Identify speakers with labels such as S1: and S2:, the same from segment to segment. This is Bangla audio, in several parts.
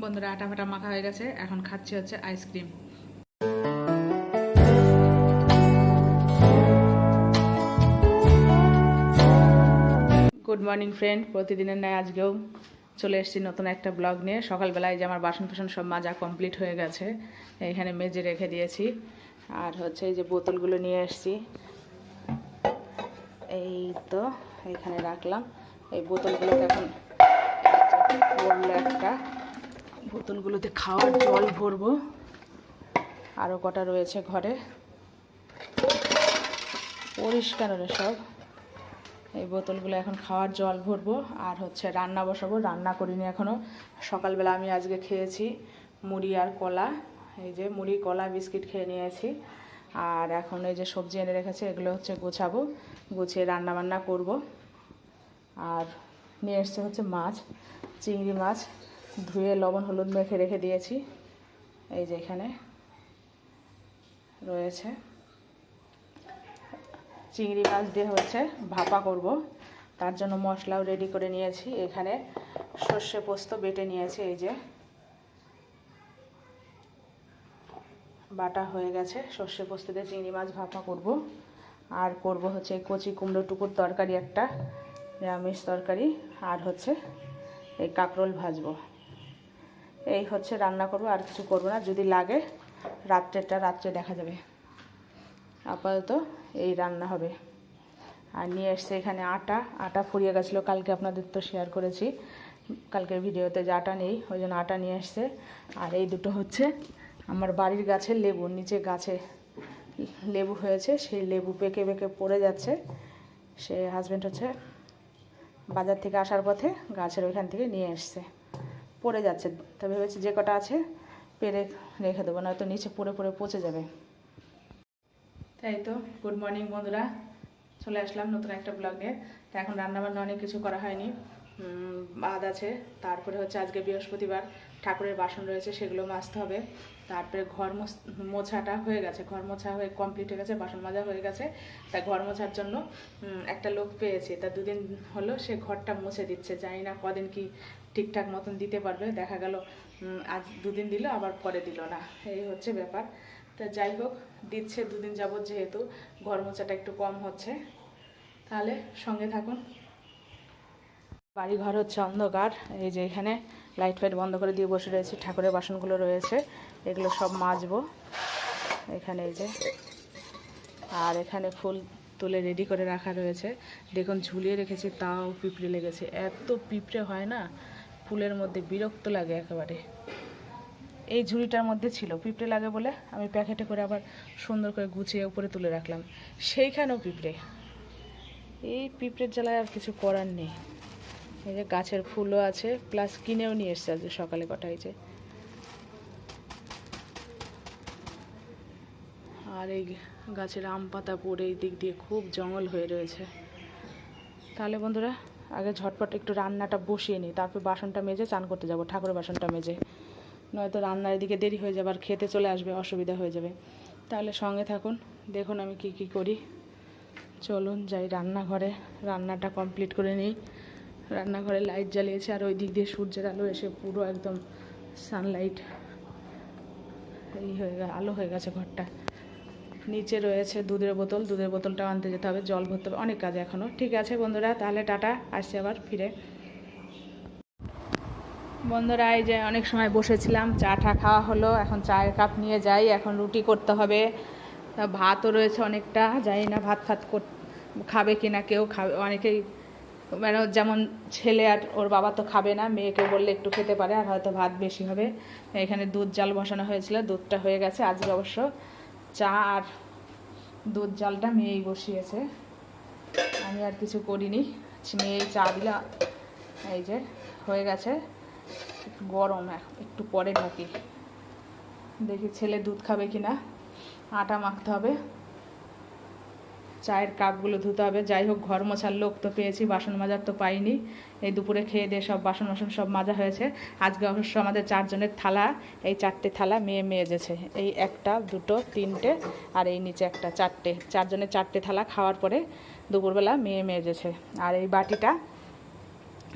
S1: বন্ধুরা আটা ফাটা মাখা হয়ে গেছে। এখন খাচ্ছি হচ্ছে আইসক্রিম গুড মর্নিং ফ্রেন্ড প্রতিদিনের ন্যায় আজকেও চলে এসেছি নতুন একটা ব্লগ নিয়ে। সকালবেলায় যে আমার বাসন ফাসন সব মাজা কমপ্লিট হয়ে গেছে এখানে মেজে রেখে দিয়েছি। আর হচ্ছে এই যে বোতলগুলো নিয়ে এসেছি। এই তো এখানে রাখলাম। এই বোতলগুলোতে এখন একটা বোতলগুলোতে খাওয়ার জল ভরবো। আরও কটা রয়েছে ঘরে। পরিষ্কার সব। এই বোতলগুলো এখন খাওয়ার জল ভরবো আর হচ্ছে রান্না বসাবো। রান্না করিনি এখনও সকালবেলা আমি আজকে খেয়েছি মুড়ি আর কলা। এই যে মুড়ি, কলা, বিস্কিট খেয়ে নিয়েছি। আর এখন এই যে সবজি এনে রেখেছে, এগুলো হচ্ছে গোছাবো। গুছিয়ে রান্না বান্না করব। আর নিয়ে এসছে হচ্ছে মাছ, চিংড়ি মাছ। ধুয়ে লবণ, হলুদ মেখে রেখে দিয়েছি। এই যে এখানে রয়েছে। চিংড়ি মাছ দিয়ে হচ্ছে ভাপা করব। তার জন্য মশলাও রেডি করে নিয়েছি। এখানে সর্ষে পোস্ত বেটে নিয়েছি, এই যে। বাটা হয়ে গেছে। সর্ষে পোস্ত দিয়ে চিংড়ি মাছ ভাপা করব। আর করব হচ্ছে কচি কুমড়ো টুকুর তরকারি একটা, নিরামিষ তরকারি। আর হচ্ছে এই কাঁকরোল ভাজবো। এই হচ্ছে রান্না করব, আর কিছু করব না। যদি লাগে রাত্রেটা রাত্রে দেখা যাবে। আপাতত এই রান্না হবে। আর নিয়ে এসছে এখানে আটা। আটা ফুরিয়ে গেছিল, কালকে আপনাদের তো শেয়ার করেছি। কালকের ভিডিওতে যে আটা নেই, ওই জন্য আটা নিয়ে এসছে। আর এই দুটো হচ্ছে আমার বাড়ির গাছের লেবু, নিচে গাছে লেবু হয়েছে, সেই লেবু পেকে পেকে পড়ে যাচ্ছে। সে হাজব্যান্ড হচ্ছে বাজার থেকে আসার পথে গাছের ওইখান থেকে নিয়ে এসছে। পড়ে যাচ্ছে। তা ভেবেছি যে কটা আছে, পেরে রেখে দেবো, নয়তো নিচে পড়ে পড়ে পচে যাবে। তাই তো গুড মর্নিং বন্ধুরা। চলে আসলাম নতুন একটা ব্লগে তা এখন রান্নাবান্না অনেক কিছু করা হয়নি। বাদ আছে। তারপরে হচ্ছে আজকে বৃহস্পতিবার ঠাকুরের বাসন রয়েছে, সেগুলো মাজতে হবে। তারপরে ঘর মোছ- মোছাটা হয়ে গেছে, ঘর মোছা হয়ে কমপ্লিট হয়ে গেছে, বাসন মাজা হয়ে গেছে। তা ঘর মোছার জন্য একটা লোক পেয়েছি। তা দুদিন হলো সে ঘরটা মুছে দিচ্ছে। জানি না কদিন কি ঠিকঠাক মতন দিতে পারবে। দেখা গেল আজ দুদিন দিল, আবার পরে দিল না। এই হচ্ছে ব্যাপার। তা যাই হোক, দিচ্ছে দুদিন যাবত যেহেতু, ঘর মোছাটা একটু কম হচ্ছে। তাহলে সঙ্গে থাকুন। বাড়ি ঘর হচ্ছে অন্ধকার। এই যে এখানে লাইট ফাইট বন্ধ করে দিয়ে বসে রয়েছে। ঠাকুরের বাসনগুলো রয়েছে। এগুলো সব মাজবো। এখানে এই যে। আর এখানে ফুল তুলে রেডি করে রাখা রয়েছে। দেখুন, ঝুলিয়ে রেখেছি, তাও পিঁপড়ে লেগেছে। এত পিঁপড়ে হয় না, ফুলের মধ্যে বিরক্ত লাগে একেবারে। এই ঝুড়িটার মধ্যে ছিল, পিঁপড়ে লাগে বলে আমি প্যাকেটে করে আবার সুন্দর করে গুছিয়ে উপরে তুলে রাখলাম। সেইখানেও পিঁপড়ে। এই পিঁপড়ের জ্বালায় আর কিছু করার নেই। এই যে গাছের ফুলও আছে প্লাস কিনেও নিয়ে এসছে আজকে সকালে কটা এই আর এই গাছের আম পাতা পড়ে এই দিক দিয়ে খুব জঙ্গল হয়ে রয়েছে। তাহলে বন্ধুরা, আগে ঝটপট একটু রান্নাটা বসিয়ে নিই, তারপর বাসনটা মেজে চান করতে যাব, ঠাকুরের বাসনটা মেজে। নয়তো রান্নার দিকে দেরি হয়ে যাবে আর খেতে চলে আসবে, অসুবিধা হয়ে যাবে। তাহলে সঙ্গে থাকুন, দেখুন আমি কি কি করি। চলুন যাই রান্নাঘরে, রান্নাটা কমপ্লিট করে নিই। রান্নাঘরে লাইট জ্বালিয়েছে আর ওই দিক দিয়ে সূর্যের আলো এসে পুরো একদম সানলাইট এই হয়ে আলো হয়ে গেছে ঘরটা। নিচে রয়েছে দুধের বোতল, দুধের বোতলটাও আনতে যেতে হবে, জল ভরতে হবে, অনেক কাজ এখনও ঠিক আছে বন্ধুরা, তাহলে টাটা, আসছি আবার ফিরে। বন্ধুরা, এই যে অনেক সময় বসেছিলাম, চা টা খাওয়া হলো, এখন চায়ের কাপ নিয়ে যাই, এখন রুটি করতে হবে। ভাতও রয়েছে অনেকটা, জানি না ভাত ফাত খাবে কি না কেউ, খাবে, অনেকেই মানে যেমন ছেলে আর ওর বাবা তো খাবে না মেয়েকে বললে একটু খেতে পারে, আর হয়তো ভাত বেশি হবে। এখানে দুধ জাল বসানো হয়েছিল, দুধটা হয়ে গেছে আজকে অবশ্য। চা আর দুধ জালটা মেয়েই বসিয়েছে। আমি আর কিছু করিনি। মেয়ে চা দিলা। এই যে, হয়ে গেছে। একটু গরম একটু পরে ঢাকি। দেখি ছেলে দুধ খাবে কি না আটা মাখতে হবে। চায়ের কাপগুলো ধুতে হবে। যাই হোক, ঘর মোছার লোক তো পেয়েছি, বাসন মাজার তো পাইনি। এই দুপুরে খেয়ে দিয়ে সব বাসন বাসন সব মাজা হয়েছে। আজকে অবশ্য আমাদের চারজনের থালা, এই চারটে থালা মেয়ে মেজেছে। এই একটা, দুটো, তিনটে আর এই নিচে একটা, চারটে। চারজনের চারটে থালা খাওয়ার পরে দুপুরবেলা মেয়ে মেজেছে। আর এই বাটিটা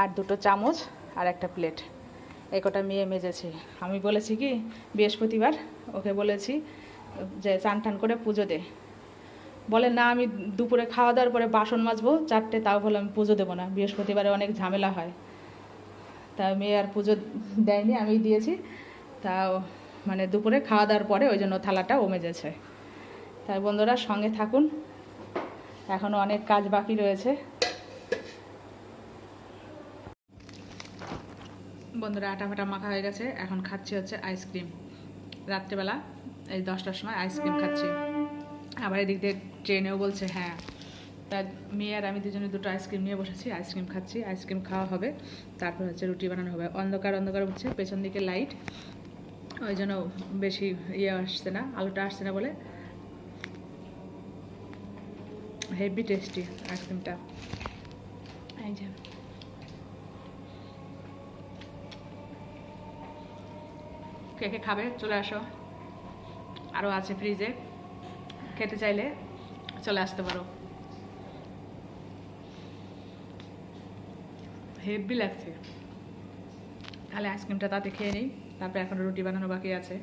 S1: আর দুটো চামচ আর একটা প্লেট। এই কটা মেয়ে মেজেছে। আমি বলেছি কি, বৃহস্পতিবার ওকে বলেছি যে চান টান করে পুজো দে। বলে, না, আমি দুপুরে খাওয়া দাওয়ার পরে বাসন মাজবো, চারটে, তাও বলে আমি পুজো দেবো না। বৃহস্পতিবারে অনেক ঝামেলা হয়। তা মেয়ে আর পুজো দেয়নি, আমি দিয়েছি। তাও মানে দুপুরে খাওয়া দাওয়ার পরে ওই জন্য থালাটা মেজেছে তাই বন্ধুরা, সঙ্গে থাকুন। এখনও অনেক কাজ বাকি রয়েছে। বন্ধুরা আটা ফাটা মাখা হয়ে গেছে। এখন খাচ্ছি হচ্ছে আইসক্রিম। রাত্রেবেলা, এই দশটার সময় আইসক্রিম খাচ্ছি। আবার এদিক দিয়ে ট্রেনেও বলছে হ্যাঁ তা মেয়ে আর আমি দুজনে দুটো আইসক্রিম নিয়ে বসেছি, আইসক্রিম খাচ্ছি, আইসক্রিম খাওয়া হবে, তারপর হচ্ছে রুটি বানানো হবে। অন্ধকার অন্ধকার হচ্ছে, পেছন দিকে লাইট, ওই জন্য বেশি ইয়ে আসছে না, আলুটা আসছে না বলে। হেভি টেস্টি আইসক্রিমটা। এই যে। কে কে খাবে? চলে আসো। আরও আছে ফ্রিজে খেতে চাইলে চলে আসতে পারো। হেভি লাগছে। তাহলে আইসক্রিমটা তাতে খেয়ে নিই। তারপরে এখন রুটি বানানো বাকি আছে।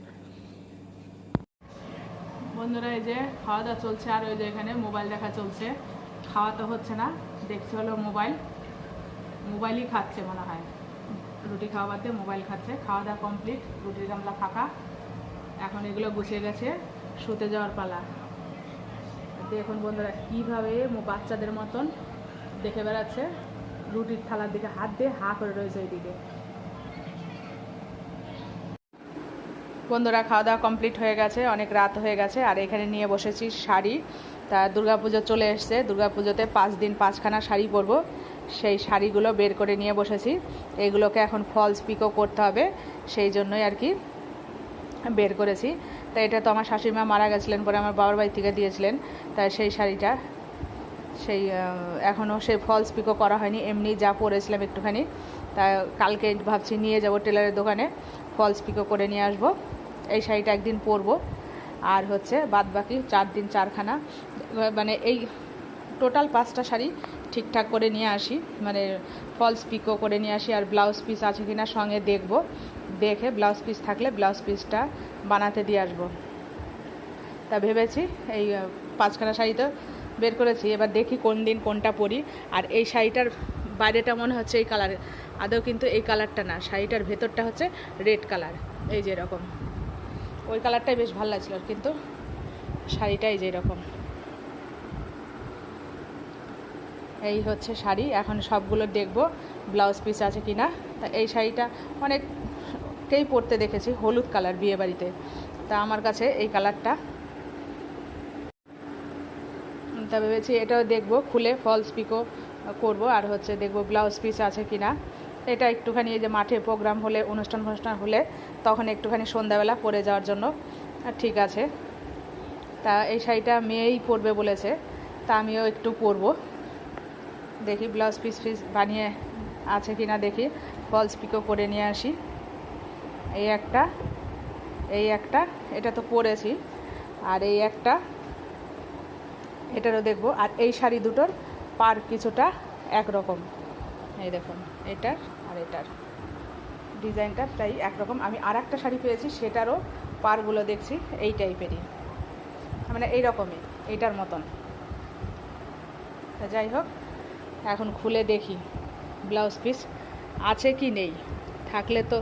S1: বন্ধুরা, এই যে খাওয়া দাওয়া চলছে, আর ওই যে এখানে মোবাইল দেখা চলছে। খাওয়া তো হচ্ছে না, দেখছে হলো মোবাইল মোবাইলই খাচ্ছে মনে হয়। রুটি খাওয়া বাদে মোবাইল খাচ্ছে। খাওয়া দাওয়া কমপ্লিট রুটির গামলা ফাঁকা। এখন এগুলো গুছিয়ে গেছে, শুতে যাওয়ার পালা। দেখুন বন্ধুরা, কীভাবে বাচ্চাদের মতন দেখে বেড়াচ্ছে। রুটির থালার দিকে হাত দিয়ে হা করে রয়েছে ওইদিকে বন্ধুরা, খাওয়া দাওয়া কমপ্লিট হয়ে গেছে, অনেক রাত হয়ে গেছে, আর এখানে নিয়ে বসেছি শাড়ি। তা দুর্গাপুজো চলে এসছে, দুর্গাপুজোতে পাঁচ দিন পাঁচখানা শাড়ি পরবো। সেই শাড়িগুলো বের করে নিয়ে বসেছি। এগুলোকে এখন ফলস পিকো করতে হবে, সেই জন্যই আর কি বের করেছি। তা এটা তো আমার শাশুড়ি মা মারা গেছিলেন পরে আমার বাবার বাড়ি থেকে দিয়েছিলেন। তাই সেই শাড়িটা, সেই এখনও সেই ফলস পিকো করা হয়নি। এমনি যা পরেছিলাম একটুখানি, তা কালকে ভাবছি নিয়ে যাব টেলারের দোকানে ফলস পিকো করে নিয়ে আসব। এই শাড়িটা একদিন পরবো। আর হচ্ছে বাদ বাকি চার দিন চারখানা মানে এই টোটাল পাঁচটা শাড়ি ঠিকঠাক করে নিয়ে আসি মানে ফলস পিকো করে নিয়ে আসি, আর ব্লাউজ পিস আছে কিনা সঙ্গে দেখব। দেখে ব্লাউজ পিস থাকলে ব্লাউজ পিসটা বানাতে দিয়ে আসব। তা ভেবেছি এই পাঁচখানা শাড়ি তো বের করেছি, এবার দেখি কোন দিন কোনটা পরি। আর এই শাড়িটার বাইরেটা মনে হচ্ছে এই কালারের আদৌ কিন্তু এই কালারটা না, শাড়িটার ভেতরটা হচ্ছে রেড কালার এই যে এরকম। ওই কালারটাই বেশ ভালো লাগছিল, কিন্তু শাড়িটা এই যে এরকম। এই হচ্ছে শাড়ি, এখন সবগুলো দেখব ব্লাউজ পিস আছে কি না তা এই শাড়িটা অনেককেই পরতে দেখেছি, হলুদ কালার বিয়ে বাড়িতে তা আমার কাছে এই কালারটা। তা ভেবেছি এটাও দেখব, খুলে ফলস পিকো করব, আর হচ্ছে দেখব ব্লাউজ পিস আছে কি না এটা একটুখানি যে মাঠে প্রোগ্রাম হলে, অনুষ্ঠান ফনুষ্ঠান হলে, তখন একটুখানি সন্ধ্যাবেলা পরে যাওয়ার জন্য। ঠিক আছে। তা এই শাড়িটা মেয়েই পরবে বলেছে, তা আমিও একটু পরবো। দেখি ব্লাউজ পিস পিস বানিয়ে আছে কি না দেখি ফলস পিকো করে নিয়ে আসি। এই একটা এই একটা, এটা তো পরেছি। আর এই একটা, এটারও দেখব। আর এই শাড়ি দুটোর পার কিছুটা একরকম। এই দেখুন, এটার আর এটার। ডিজাইনটা প্রায় একরকম। আমি আর একটা শাড়ি পেয়েছি, সেটারও পারগুলো দেখছি, এই টাইপেরই। মানে এই রকমই এইটার মতন। তা যাই হোক, এখন খুলে দেখি, ব্লাউজ পিস আছে কি নেই। থাকলে তো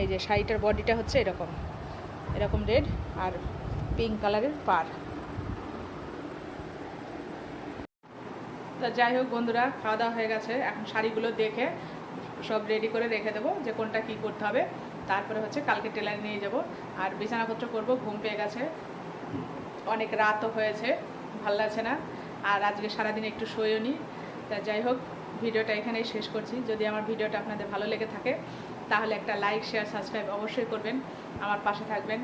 S1: এই যে শাড়িটার বডিটা হচ্ছে এরকম। এরকম রেড আর পিঙ্ক কালারের পার। যাই হোক বন্ধুরা, খাওয়া দাওয়া হয়ে গেছে। এখন শাড়িগুলো দেখে সব রেডি করে রেখে দেবো যে কোনটা কী করতে হবে। তারপরে হচ্ছে কালকে টেলার নিয়ে যাব। আর বিছানাপত্র করব, ঘুম পেয়ে গেছে। অনেক রাতও হয়েছে, ভালো লাগছে না। আর আজকে সারাদিন একটু শোয়ও নি। তা যাই হোক, ভিডিওটা এখানেই শেষ করছি। যদি আমার ভিডিওটা আপনাদের ভালো লেগে থাকে তাহলে একটা লাইক শেয়ার সাবস্ক্রাইব অবশ্যই করবেন। আমার পাশে থাকবেন।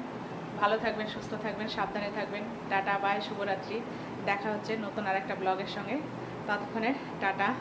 S1: ভালো থাকবেন, সুস্থ থাকবেন, সাবধানে থাকবেন। টাটা বাই শুভরাত্রি। দেখা হচ্ছে নতুন আর একটা ব্লগের সঙ্গে। ততক্ষণে টাটা।